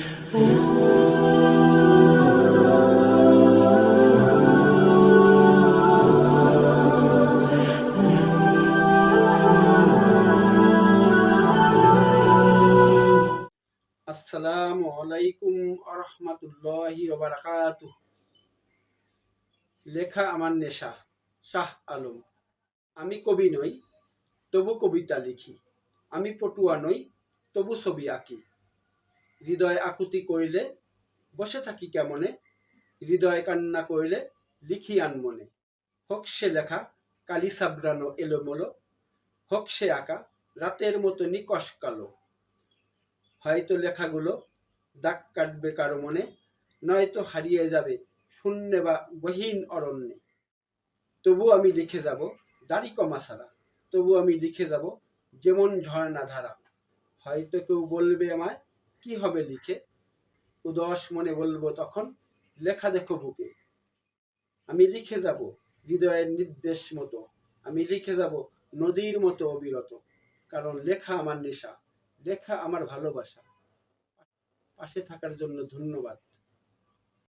আসসালামু আলাইকুম আরহামাতুল্লাহি বারাকাতু লেখা আমার নেশা, শাহ আলম। আমি কবি নই, তবু কবিতা লিখি। আমি পটুয়া নই, তবু ছবি আঁকি। হৃদয় আকুতি করিলে বসে থাকি কেমনে? হৃদয় কান্না করিলে লিখি আন মনে হোক সে লেখা, কালি সাবরানো এলোমেলো। হোক সে আঁকা, রাতের মতো নিকশ কালো। হয়তো লেখাগুলো দাগ কাটবে কারও মনে, নয়তো হারিয়ে যাবে শূন্যে বা গহীন অরণ্যে। তবু আমি লিখে যাব দাড়ি কমা ছাড়া। তবু আমি লিখে যাব যেমন ঝর্ণা ধারা হয়তো কেউ বলবে আমায় কি হবে লিখে? উদস মনে বলব তখন, লেখা দেখো বুকে। আমি লিখে যাব হৃদয়ের নির্দেশ মতো। আমি লিখে যাব নদীর মতো অবিরত। কারণ লেখা আমার নেশা, লেখা আমার ভালোবাসা। পাশে থাকার জন্য ধন্যবাদ।